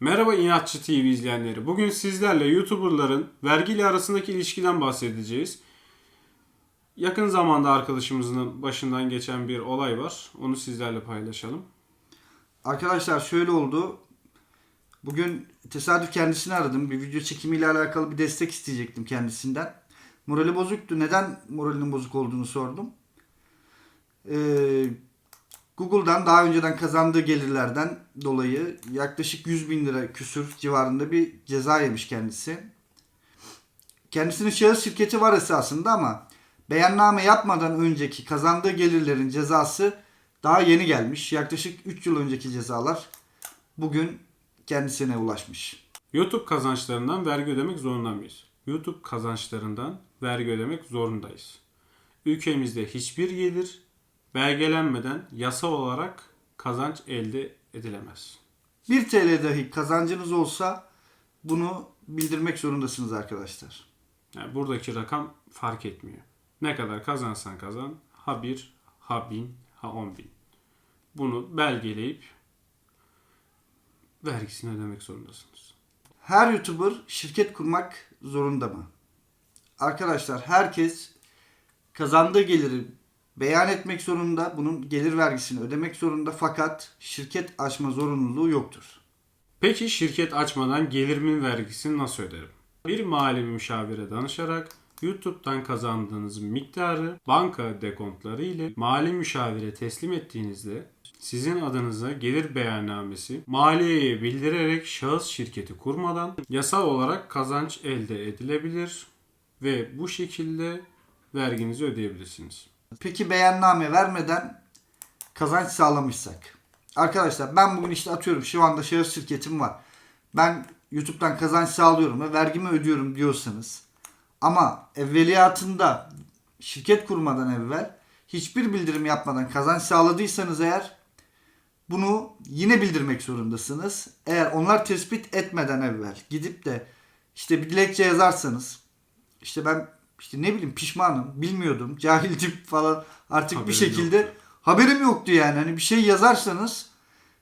Merhaba İnatçı TV izleyenleri. Bugün sizlerle YouTuber'ların vergiyle arasındaki ilişkiden bahsedeceğiz. Yakın zamanda arkadaşımızın başından geçen bir olay var. Onu sizlerle paylaşalım. Arkadaşlar şöyle oldu. Bugün tesadüf kendisini aradım. Bir video çekimiyle alakalı bir destek isteyecektim kendisinden. Morali bozuktu. Neden moralinin bozuk olduğunu sordum. Ee, Google'dan daha önceden kazandığı gelirlerden dolayı yaklaşık 100 bin lira küsür civarında bir ceza yemiş kendisi. Kendisinin şahıs şirketi var esasında ama beyanname yapmadan önceki kazandığı gelirlerin cezası daha yeni gelmiş. Yaklaşık 3 yıl önceki cezalar bugün kendisine ulaşmış. YouTube kazançlarından vergi ödemek zorunda mıyız? YouTube kazançlarından vergi ödemek zorundayız. Ülkemizde hiçbir gelir belgelenmeden yasal olarak kazanç elde edilemez. 1 TL dahi kazancınız olsa bunu bildirmek zorundasınız arkadaşlar. Yani buradaki rakam fark etmiyor. Ne kadar kazansan kazan ha 1, ha 1000, ha 10 bin. Bunu belgeleyip vergisini ödemek zorundasınız. Her YouTuber şirket kurmak zorunda mı? Arkadaşlar herkes kazandığı geliri beyan etmek zorunda. Bunun gelir vergisini ödemek zorunda fakat şirket açma zorunluluğu yoktur. Peki şirket açmadan gelirimin vergisini nasıl öderim? Bir mali müşavire danışarak YouTube'dan kazandığınız miktarı banka dekontları ile mali müşavire teslim ettiğinizde sizin adınıza gelir beyannamesi maliyeye bildirerek şahıs şirketi kurmadan yasal olarak kazanç elde edilebilir ve bu şekilde verginizi ödeyebilirsiniz. Peki beyanname vermeden kazanç sağlamışsak. Arkadaşlar ben bugün işte atıyorum şu anda şahıs şirketim var. Ben YouTube'dan kazanç sağlıyorum ve vergimi ödüyorum diyorsanız ama evveliyatında şirket kurmadan evvel hiçbir bildirim yapmadan kazanç sağladıysanız eğer bunu yine bildirmek zorundasınız. Eğer onlar tespit etmeden evvel gidip de işte bir dilekçe yazarsanız işte ben işte ne bileyim pişmanım, bilmiyordum, cahildim falan artık Haberim bir şekilde yoktu. haberim yoktu yani. Hani bir şey yazarsanız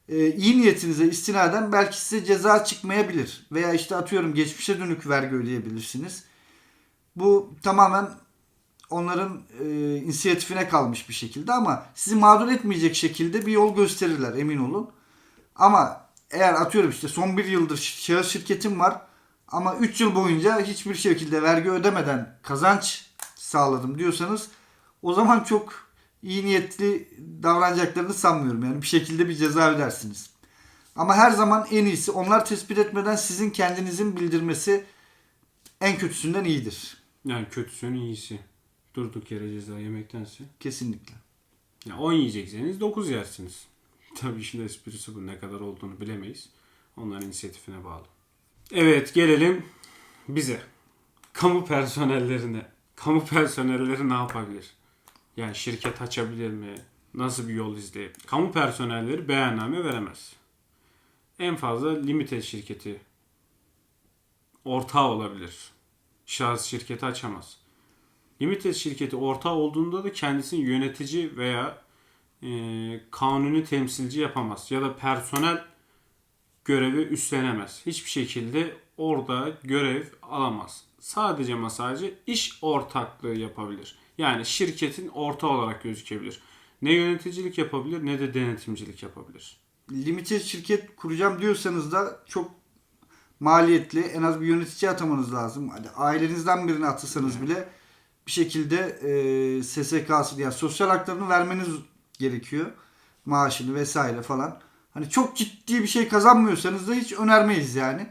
e, iyi niyetinize istinaden belki size ceza çıkmayabilir. Veya işte atıyorum geçmişe dönük vergi ödeyebilirsiniz. Bu tamamen onların e, inisiyatifine kalmış bir şekilde ama sizi mağdur etmeyecek şekilde bir yol gösterirler emin olun. Ama eğer atıyorum işte son bir yıldır şahıs şirketim var ama 3 yıl boyunca hiçbir şekilde vergi ödemeden kazanç sağladım diyorsanız o zaman çok iyi niyetli davranacaklarını sanmıyorum. Yani bir şekilde bir ceza ödersiniz. Ama her zaman en iyisi onlar tespit etmeden sizin kendinizin bildirmesi en kötüsünden iyidir. Yani kötüsünün iyisi. Durduk yere ceza yemektense. Kesinlikle. Ya 10 yiyecekseniz 9 yersiniz. Tabii işin esprisi bu ne kadar olduğunu bilemeyiz. Onların inisiyatifine bağlı. Evet gelelim bize. Kamu personellerine. Kamu personelleri ne yapabilir? Yani şirket açabilir mi? Nasıl bir yol izleyip? Kamu personelleri beyanname veremez. En fazla limited şirketi ortağı olabilir. Şahıs şirketi açamaz. Limited şirketi ortağı olduğunda da kendisini yönetici veya e, kanuni temsilci yapamaz. Ya da personel görevi üstlenemez. Hiçbir şekilde orada görev alamaz. Sadece ama sadece iş ortaklığı yapabilir. Yani şirketin ortağı olarak gözükebilir. Ne yöneticilik yapabilir ne de denetimcilik yapabilir. Limited şirket kuracağım diyorsanız da çok maliyetli. En az bir yönetici atamanız lazım. Hadi ailenizden birini atasanız bile bir şekilde e, SSK'sı yani sosyal haklarını vermeniz gerekiyor. Maaşını vesaire falan. Hani çok ciddi bir şey kazanmıyorsanız da hiç önermeyiz yani.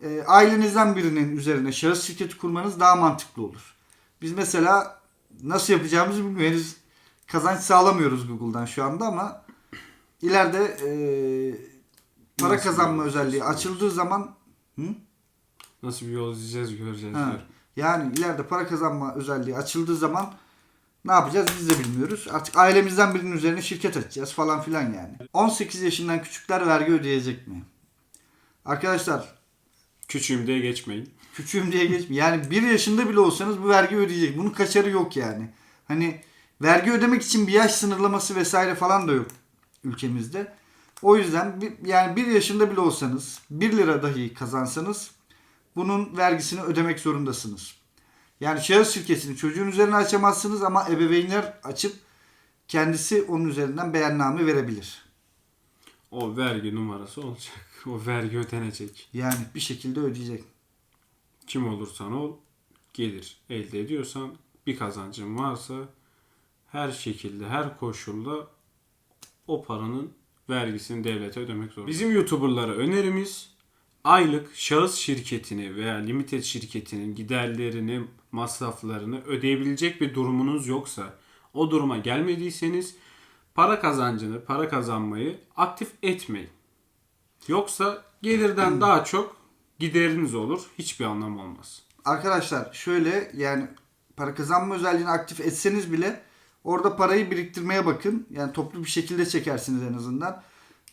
E, ailenizden birinin üzerine şahıs şirketi kurmanız daha mantıklı olur. Biz mesela nasıl yapacağımızı bilmiyoruz. Kazanç sağlamıyoruz Google'dan şu anda ama ileride e, para Nasıl kazanma özelliği açıldığı zaman hı? Nasıl bir yol izleyeceğiz göreceğiz. Ha. Yani ileride para kazanma özelliği açıldığı zaman ne yapacağız biz de bilmiyoruz. Artık ailemizden birinin üzerine şirket açacağız falan filan yani. 18 yaşından küçükler vergi ödeyecek mi? Arkadaşlar Küçüğüm diye geçmeyin. küçüğüm diye geçme. Yani 1 yaşında bile olsanız bu vergi ödeyecek. Bunun kaçarı yok yani. Hani vergi ödemek için bir yaş sınırlaması vesaire falan da yok ülkemizde. O yüzden bir, yani bir yaşında bile olsanız 1 lira dahi kazansanız bunun vergisini ödemek zorundasınız. Yani şahıs şirketini çocuğun üzerine açamazsınız ama ebeveynler açıp kendisi onun üzerinden beyanname verebilir. O vergi numarası olacak. O vergi ödenecek. Yani bir şekilde ödeyecek. Kim olursan ol gelir elde ediyorsan bir kazancın varsa her şekilde her koşulda o paranın vergisini devlete ödemek zorunda. Bizim YouTuber'lara önerimiz aylık şahıs şirketini veya limited şirketinin giderlerini, masraflarını ödeyebilecek bir durumunuz yoksa o duruma gelmediyseniz para kazancını, para kazanmayı aktif etmeyin. Yoksa gelirden daha çok gideriniz olur. Hiçbir anlam olmaz. Arkadaşlar şöyle yani para kazanma özelliğini aktif etseniz bile orada parayı biriktirmeye bakın. Yani toplu bir şekilde çekersiniz en azından.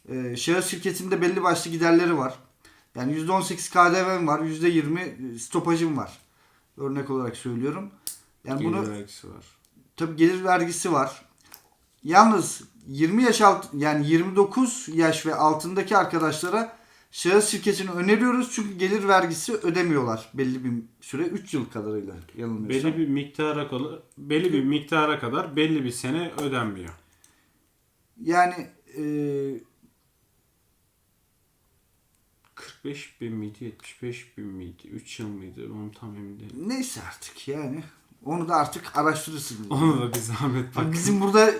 Ee, şahıs şirketinde belli başlı giderleri var. Yani %18 KDV'm var, %20 stopajım var. Örnek olarak söylüyorum. Yani Gelir bunu vergisi var. tabii gelir vergisi var. Yalnız 20 yaş alt yani 29 yaş ve altındaki arkadaşlara şahıs şirketini öneriyoruz çünkü gelir vergisi ödemiyorlar belli bir süre 3 yıl kadarıyla yanılmıyorsam. Belli bir miktara kadar belli bir miktara kadar belli bir sene ödenmiyor. Yani e, 45 bin miydi 75 bin miydi 3 yıl mıydı onu tam emin değilim. neyse artık yani onu da artık araştırırsınız. Onu da bir zahmet bak. Bizim burada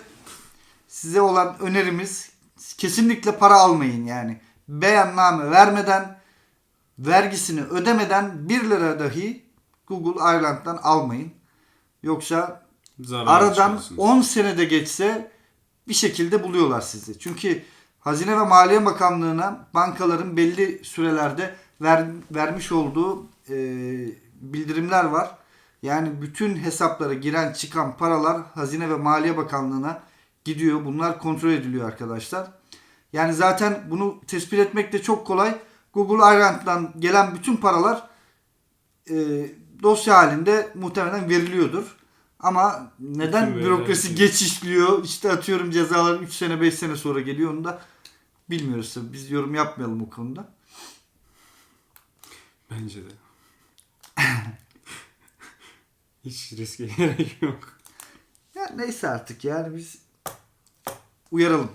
size olan önerimiz kesinlikle para almayın yani. Beyanname vermeden vergisini ödemeden 1 lira dahi Google Ireland'dan almayın. Yoksa Zarar aradan çıkarsınız. 10 senede geçse bir şekilde buluyorlar sizi. Çünkü Hazine ve Maliye Bakanlığı'na bankaların belli sürelerde ver, vermiş olduğu e, bildirimler var. Yani bütün hesaplara giren çıkan paralar Hazine ve Maliye Bakanlığı'na gidiyor. Bunlar kontrol ediliyor arkadaşlar. Yani zaten bunu tespit etmek de çok kolay. Google Ireland'dan gelen bütün paralar e, dosya halinde muhtemelen veriliyordur. Ama neden bürokrasi veriler- geç işliyor? İşte atıyorum cezalar 3 sene 5 sene sonra geliyor onu da bilmiyoruz tabii. Biz yorum yapmayalım bu konuda. Bence de. Hiç riske gerek yok. Ya neyse artık yani biz uyaralım.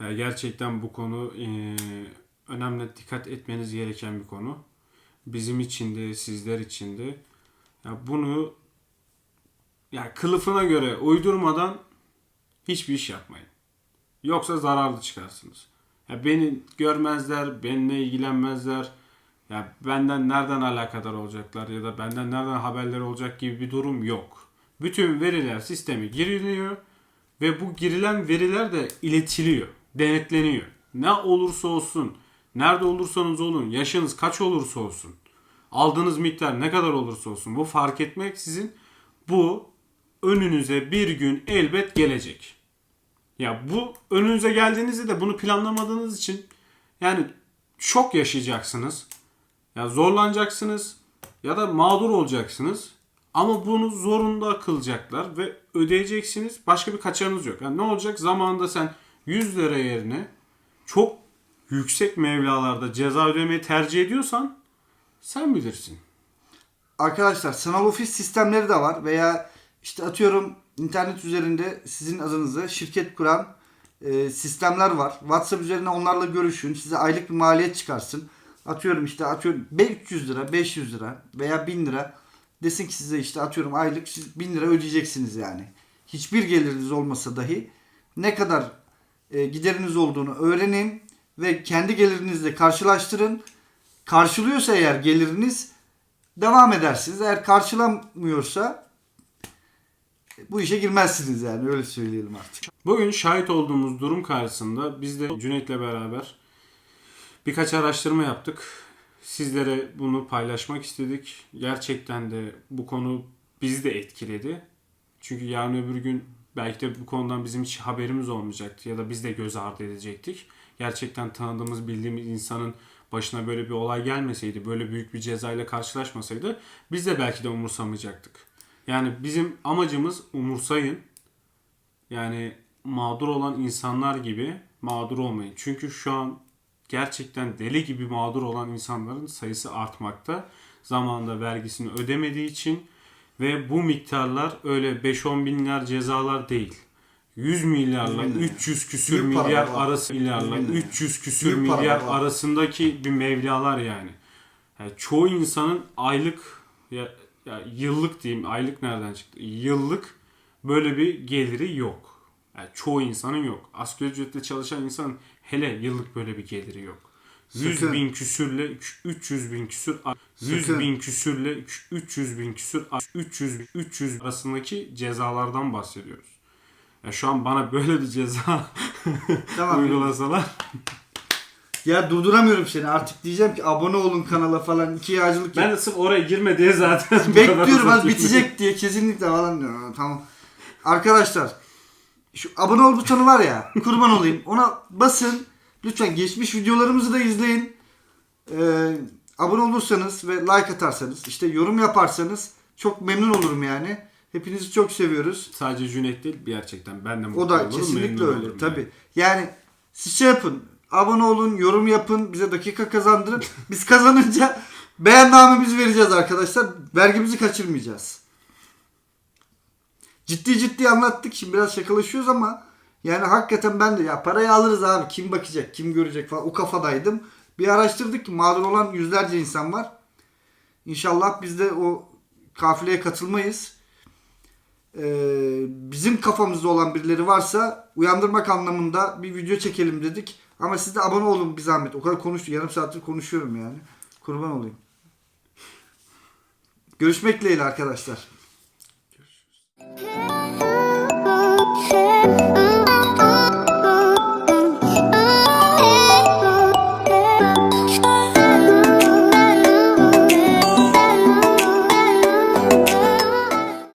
Ya gerçekten bu konu eee, önemli dikkat etmeniz gereken bir konu. Bizim için de sizler için de. Ya bunu ya kılıfına göre uydurmadan hiçbir iş yapmayın. Yoksa zararlı çıkarsınız. Ya beni görmezler, benimle ilgilenmezler. Ya benden nereden alakadar olacaklar ya da benden nereden haberler olacak gibi bir durum yok. Bütün veriler sisteme giriliyor ve bu girilen veriler de iletiliyor, denetleniyor. Ne olursa olsun, nerede olursanız olun, yaşınız kaç olursa olsun, aldığınız miktar ne kadar olursa olsun bu fark etmeksizin bu önünüze bir gün elbet gelecek. Ya bu önünüze geldiğinizde de bunu planlamadığınız için yani şok yaşayacaksınız. Ya zorlanacaksınız ya da mağdur olacaksınız. Ama bunu zorunda kılacaklar ve ödeyeceksiniz. Başka bir kaçarınız yok. Yani ne olacak? Zamanında sen 100 lira yerine çok yüksek mevlalarda ceza ödemeyi tercih ediyorsan sen bilirsin. Arkadaşlar sanal ofis sistemleri de var veya işte atıyorum internet üzerinde sizin adınıza şirket kuran e, sistemler var. WhatsApp üzerine onlarla görüşün. Size aylık bir maliyet çıkarsın. Atıyorum işte atıyorum 300 lira, 500 lira veya 1000 lira desin ki size işte atıyorum aylık siz 1000 lira ödeyeceksiniz yani. Hiçbir geliriniz olmasa dahi ne kadar e, gideriniz olduğunu öğrenin ve kendi gelirinizle karşılaştırın. Karşılıyorsa eğer geliriniz devam edersiniz. Eğer karşılamıyorsa bu işe girmezsiniz yani öyle söyleyelim artık. Bugün şahit olduğumuz durum karşısında biz de Cüneyt'le beraber birkaç araştırma yaptık. Sizlere bunu paylaşmak istedik. Gerçekten de bu konu bizi de etkiledi. Çünkü yarın öbür gün belki de bu konudan bizim hiç haberimiz olmayacaktı ya da biz de göz ardı edecektik. Gerçekten tanıdığımız, bildiğimiz insanın başına böyle bir olay gelmeseydi, böyle büyük bir cezayla karşılaşmasaydı biz de belki de umursamayacaktık. Yani bizim amacımız umursayın, yani mağdur olan insanlar gibi mağdur olmayın. Çünkü şu an gerçekten deli gibi mağdur olan insanların sayısı artmakta. Zamanında vergisini ödemediği için ve bu miktarlar öyle 5-10 milyar cezalar değil. 100 milyarla Yüz milyar. 300 küsür milyar arası milyarla Yüz milyar. 300 küsür milyar arasındaki bir mevlalar yani. yani çoğu insanın aylık ya, ya yıllık diyeyim aylık nereden çıktı? Yıllık böyle bir geliri yok. Yani çoğu insanın yok. Asgari ücretle çalışan insanın hele yıllık böyle bir geliri yok. 100 Sakın. bin küsürle 300 bin küsür 100 Sakın. bin küsürle 300 bin küsür 300 300 arasındaki cezalardan bahsediyoruz. Ya şu an bana böyle bir ceza Tamam. uygulasalar Ya durduramıyorum seni. Artık diyeceğim ki abone olun kanala falan. iki yağcılık ben de sırf oraya girme diye zaten bu kadar Bekliyorum az uzatayım. bitecek diye kesinlikle falan diyor. Tamam. Arkadaşlar şu abone ol butonu var ya kurban olayım ona basın. Lütfen geçmiş videolarımızı da izleyin. Ee, abone olursanız ve like atarsanız işte yorum yaparsanız çok memnun olurum yani. Hepinizi çok seviyoruz. Sadece Cüneyt değil gerçekten ben de mutlu O da olurum, kesinlikle memnun öyle. olurum yani. Yani siz şey yapın. Abone olun, yorum yapın, bize dakika kazandırın. Biz kazanınca beyannamemizi vereceğiz arkadaşlar. Vergimizi kaçırmayacağız. Ciddi ciddi anlattık. Şimdi biraz şakalaşıyoruz ama yani hakikaten ben de ya parayı alırız abi. Kim bakacak, kim görecek falan o kafadaydım. Bir araştırdık ki mağdur olan yüzlerce insan var. İnşallah biz de o kafileye katılmayız. Ee, bizim kafamızda olan birileri varsa uyandırmak anlamında bir video çekelim dedik. Ama siz de abone olun bir zahmet. O kadar konuştu. Yarım saattir konuşuyorum yani. Kurban olayım. Görüşmek dileğiyle arkadaşlar. Hey.